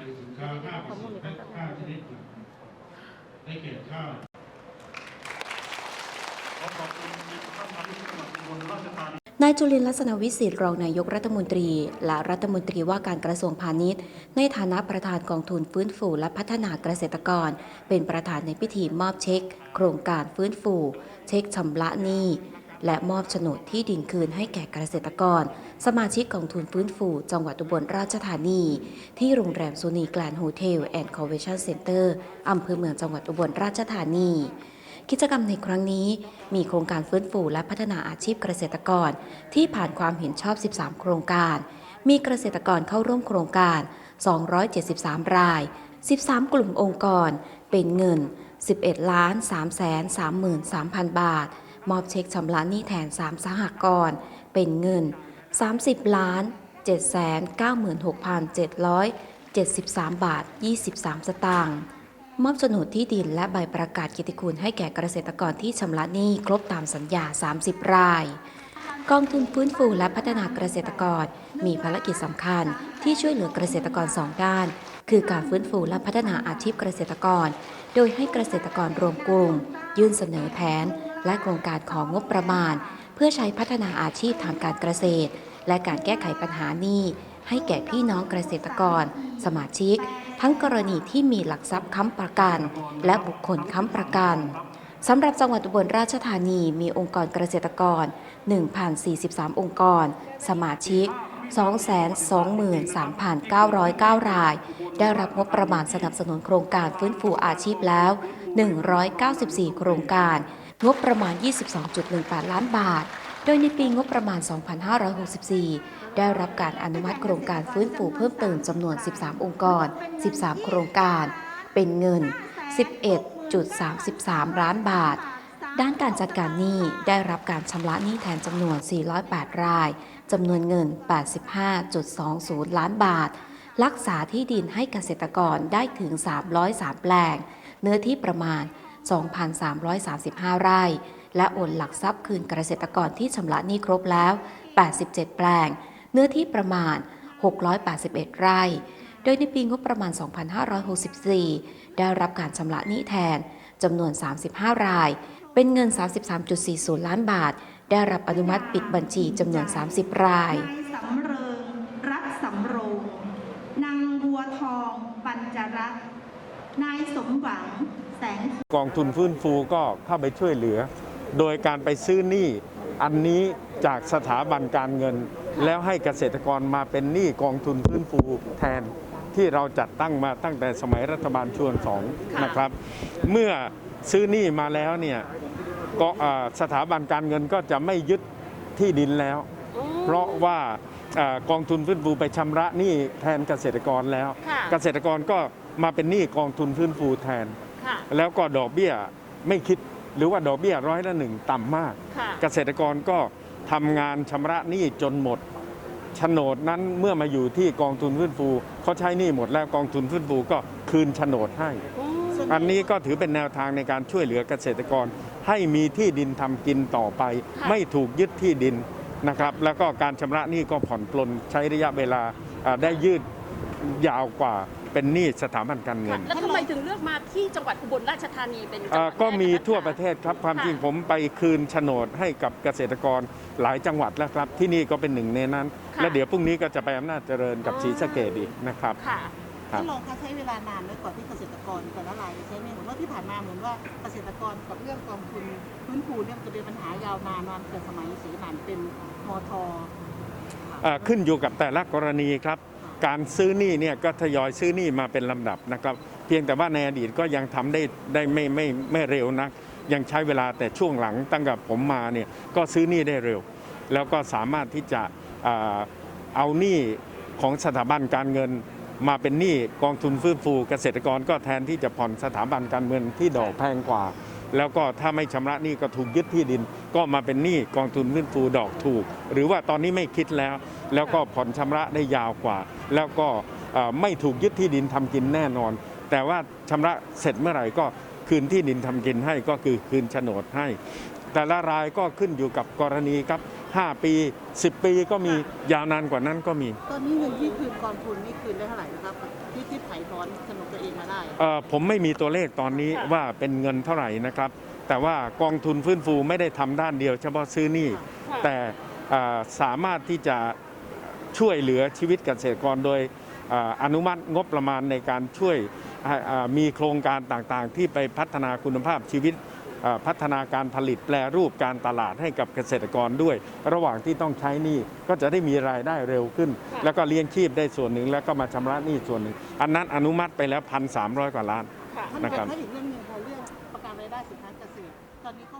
ในสินค้าห้าปร์เซ็นต์และข้าชนิดได้แก่ข้าวขอขอบคุณท่านนายจุลราชธานีนายจุลินลักษณะวิสิทธิ์รองนายกรัฐมนตรี และรัฐมนตรีว่าการกระทรวงพาณิชย์ ในฐานะประธานกองทุนฟื้นฟูและพัฒนาเกษตรกร เป็นประธานในพิธีมอบเช็ค โครงการฟื้นฟู เช็คชำระหนี้ และมอบโฉนดที่ดินคืนให้แก่เกษตรกร สมาชิกกองทุนฟื้นฟู จังหวัดอุบลราชธานี ที่โรงแรมซูนีแกลนโฮเทลแอนด์คอนเวนชั่นเซ็นเตอร์อำเภอเมืองจังหวัดอุบลราชธานีกิจกรรมในครั้งนี้มีโครงการฟื้นฟูและพัฒนาอาชีพเกษตรกร ที่ผ่านความเห็นชอบ 13 โครงการ มีเกษตรกรเข้าร่วมโครงการ 273 ราย 13 กลุ่มองค์กร เป็นเงิน 11 ล้าน3 3 3 0 0 0 บาท มอบเช็คชำระหนี้แทน3สหกรณ์เป็นเงิน 30ล้าน7แสน96,773 บาท 23 สตางค์มอบโฉนดที่ดินและใบประกาศเกิยรติคุณให้แก่เกษตรกรที่ชำระหนี้ครบตามสัญญา 30 ราย กองทุนฟื้นฟูและพัฒนาเกษตรกรมีภารกิจสำคัญที่ช่วยเหลือเกษตรกรสองด้าน คือการฟื้นฟูและพัฒนาอาชีพเกษตรกร โดยให้เกษตรกรรวมกลุ่ม ยื่นเสนอแผน และโครงการของงบประมาณ เพื่อใช้พัฒนาอาชีพทางการเกษตร และการแก้ไขปัญหานี้ให้แก่พี่น้องเกษตรกร สมาชิก ทั้งกรณีที่มีหลักทรัพย์ค้ำประกัน และบุคคลค้ำประกันสำหรับจังหวัดอุบลราชธานีมีองค์กรเกษตรกร 1,043 องค์กร สมาชิก 223,909 ราย ได้รับงบประมาณสนับสนุนโครงการฟื้นฟูอาชีพแล้ว 194 โครงการ งบประมาณ 22.18 ล้านบาท โดยในปีงบประมาณ 2564 ได้รับการอนุมัติโครงการฟื้นฟูเพิ่มเติมจำนวน 13 องค์กร 13 โครงการ เป็นเงิน 11.33 ล้านบาท ด้านการจัดการหนี้ได้รับการชำระหนี้แทนจำนวน 408 ราย จำนวนเงิน 85.20 ล้านบาท รักษาที่ดินให้เกษตรกรได้ถึง 303 แปลง เนื้อที่ประมาณ 2,335 ไร่ และโอนหลักทรัพย์คืนเกษตรกรที่ชำระหนี้ครบแล้ว 87 แปลง เนื้อที่ประมาณ 681 ไร่ โดยในปีงบประมาณ 2564 ได้รับการชำระหนี้แทนจำนวน 35 ราย เป็นเงิน 33.40 ล้านบาท ได้รับอนุมัติปิดบัญชีจำนวน 30 รายสำเริงรักสำโรงนางบัวทอง ปัญจรัตน์นายสมหวัง แสง กองทุนฟื้นฟูก็เข้าไปช่วยเหลือ โดยการไปซื้อหนี้อันนี้จากสถาบันการเงิน แล้วให้เกษตรกรมาเป็นหนี้กองทุนฟื้นฟูแทนที่เราจัดตั้งมาตั้งแต่สมัยรัฐบาลชวนสองนะครับ เมื่อซื้อหนี้มาแล้วเนี่ยก็อ่าสถาบันการเงินก็จะไม่ยึดที่ดินแล้ว เพราะว่าอ่ากองทุนฟื้นฟูไปชำระหนี้แทนเกษตรกรแล้วค่ะเกษตรกรก็มาเป็นหนี้กองทุนฟื้นฟูแทน ค่ะ แล้วก็ดอกเบี้ยไม่คิดหรือว่าดอกเบี้ยร้อยละหนึ่งต่ำมาก ค่ะ เกษตรกรก็ทำงานชำระหนี้จนหมดโฉนดนั้นเมื่อมาอยู่ที่กองทุนฟื้นฟูเขาใช้หนี้หมดแล้วกองทุนฟื้นฟูก็คืนโฉนดให้อันนี้ก็ถือเป็นแนวทางในการช่วยเหลือเกษตรกร ให้มีที่ดินทำกินต่อไปค่ะไม่ถูกยึดที่ดินนะครับ แล้วก็การชำระหนี้ก็ผ่อนปลนใช้ระยะเวลาอ่าได้ยืดยาวกว่า เป็นหนี้สถาบันการเงิน แล้วทำไมถึงเลือกมาที่จังหวัดอุบลราชธานีเป็นจังหเอ่วัอดก็มีแรกนคทั่วประเทศครับความค่ะจริงผมไปคืนโฉนดให้กับเกษตรกรหลายจังหวัดแล้วครับ ที่นี่ก็เป็นหนึ่งในนั้นค่ะและเดี๋ยวพรุ่งนี้ก็จะไปอำนาจเจริญกับอ๋อศรีสะเกดอีกนะครับค่ะครับท่านรองคะใช้เวลานานไหมกว่าที่เกษตรกรแต่ละรายจะใช้ไหมเหมือนว่าที่ผ่านมาเหมือนว่าเกษตรกรกับเรื่องกองทุนพื้นฟูเนี่ยมันจะเป็นปัญหายาวนานนานเกิดสมัยศรีหมันเป็นมทเอ่อขึ้นอยู่กับแต่ละกรณีครับ การซื้อหนี้เนี่ยก็ทยอยซื้อหนี้มาเป็นลำดับนะครับ เพียงแต่ว่าในอดีตก็ยังทำได้ได้ไม่ไม่ไม่เร็วนัก ยังใช้เวลาแต่ช่วงหลังตั้งแต่ผมมาเนี่ยก็ซื้อหนี้ได้เร็ว แล้วก็สามารถที่จะเอาหนี้ของสถาบันการเงินมาเป็นหนี้กองทุนฟื้นฟูเกษตรกรก็แทนที่จะผ่อนสถาบันการเงินที่ดอกแพงกว่า แล้วก็ถ้าไม่ชำระหนี้ก็ถูกยึดที่ดิน ก็มาเป็นหนี้กองทุนฟื้นฟูดอกถูก หรือว่าตอนนี้ไม่คิดแล้ว แล้วก็ผ่อนชำระได้ยาวกว่า แล้วก็ไม่ถูกยึดที่ดินทำกินแน่นอน แต่ว่าชำระเสร็จเมื่อไหร่ก็คืนที่ดินทำกินให้ก็คือคืนโฉนดให้ แต่ละรายก็ขึ้นอยู่กับกรณีครับ 5 ปี 10 ปีก็มียาวนานกว่านั้นก็มี ตอนนี้เงินที่คืนกองทุนนี่คืนได้เท่าไหร่นะครับที่ที่ถ่ายถอนสนุกตัวเองมาได้เอ่อผมไม่มีตัวเลขตอนนี้ค่ะว่าเป็นเงินเท่าไหร่นะครับ แต่ว่ากองทุนฟื้นฟูไม่ได้ทำด้านเดียว เฉพาะซื้อหนี้ค่ะแต่เอ่อสามารถที่จะช่วยเหลือชีวิตเกษตรกรโดยเอ่ออนุมัติงบประมาณในการช่วยให้เอ่อมีโครงการต่างๆ ที่ไปพัฒนาคุณภาพชีวิตเอ่อ พัฒนาการผลิตแปรรูปการตลาดให้กับเกษตรกรด้วย ระหว่างที่ต้องใช้หนี้ก็จะได้มีรายได้เร็วขึ้นค่ะแล้วก็เลี้ยงชีพได้ส่วนหนึ่ง แล้วก็มาชำระหนี้ส่วนหนึ่ง อันนั้นอนุมัติไปแล้วพันสามกว่าล้านค่ะท่านนะครับถ้าอีกเรื่องหนึงค่ะเรื่องประกันรายได้สินค้าเกษตรตอนนี้เข้าปีที่